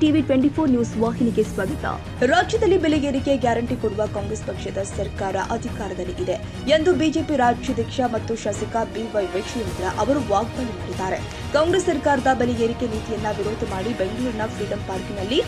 TV twenty four news ವಾಹಿನಿಗೆ ಸ್ವಾಗತ. ರಾಜ್ಯದಲ್ಲಿ ಬೆಲೆ ಏರಿಕೆ ಗ್ಯಾರಂಟಿ ಕೊಡುವ ಕಾಂಗ್ರೆಸ್ ಪಕ್ಷದ ಸರ್ಕಾರ ಅಧಿಕಾರದಲ್ಲಿ ಇದೆ ಎಂದು ಬಿಜೆಪಿ ರಾಜ್ಯಾಧ್ಯಕ್ಷ ಮತ್ತು ಶಾಸಕ ಬಿವೈ ವೈಶ್ವೇಂದ್ರ ಅವರು ವಾಗ್ದಾಳಿ ಮಾಡಿದ್ದಾರೆ. ಕಾಂಗ್ರೆಸ್ ಸರ್ಕಾರದ ಬೆಲೆ ಏರಿಕೆ ನೀತಿಯನ್ನ ವಿರೋಧ ಮಾಡಿ ಬೆಂಗಳೂರಿನ ಫ್ರೀಡಂ ಪಾರ್ಕ್ನಲ್ಲಿ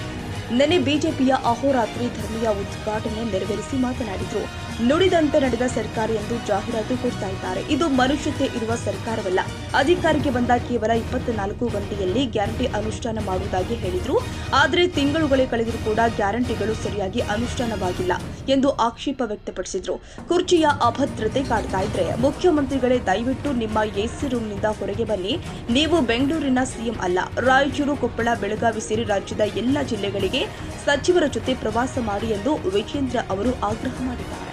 ನಿನ್ನೆ ಬಿಜೆಪಿಯ ಅಹೋರಾತ್ರಿ ಧರ್ಮೀಯ ಉದ್ಘಾಟನೆ ನೆರವೇರಿಸಿ ಮಾತನಾಡಿದರು. ನುಡಿದಂತೆ ನಡೆದ ಸರ್ಕಾರ ಎಂದು ಜಾಹೀರಾತು ಕೊಡ್ತಾ ಇದ್ದಾರೆ. ಇದು ಮನುಷ್ಯತೆ ಇರುವ ಸರ್ಕಾರವಲ್ಲ. ಅಧಿಕಾರಕ್ಕೆ ಬಂದ ಕೇವಲ ಇಪ್ಪತ್ನಾಲ್ಕು ಗಂಟೆಯಲ್ಲಿ ಗ್ಯಾರಂಟಿ ಅನುಷ್ಠಾನ ಮಾಡುವುದಾಗಿ ಹೇಳಿದ್ರು. ಆದರೆ ತಿಂಗಳುಗಳೇ ಕಳೆದರೂ ಕೂಡ ಗ್ಯಾರಂಟಿಗಳು ಸರಿಯಾಗಿ ಅನುಷ್ಠಾನವಾಗಿಲ್ಲ ಎಂದು ಆಕ್ಷೇಪ ವ್ಯಕ್ತಪಡಿಸಿದ್ರು. ಕುರ್ಚಿಯ ಅಭದ್ರತೆ ಕಾಡ್ತಾ ಇದ್ರೆ ಮುಖ್ಯಮಂತ್ರಿಗಳೇ ದಯವಿಟ್ಟು ನಿಮ್ಮ ಎಸಿ ರೂಮ್ನಿಂದ ಹೊರಗೆ ಬನ್ನಿ. ನೀವು ಬೆಂಗಳೂರಿನ ಸಿಎಂ ಅಲ್ಲ. ರಾಯಚೂರು, ಕೊಪ್ಪಳ, ಬೆಳಗಾವಿ ಸೇರಿ ರಾಜ್ಯದ ಎಲ್ಲ ಜಿಲ್ಲೆಗಳಿಗೆ ಸಚಿವರ ಜೊತೆ ಪ್ರವಾಸ ಮಾಡಿ ಎಂದು ವಿಜೇಂದ್ರ ಅವರು ಆಗ್ರಹ ಮಾಡಿದ್ದಾರೆ.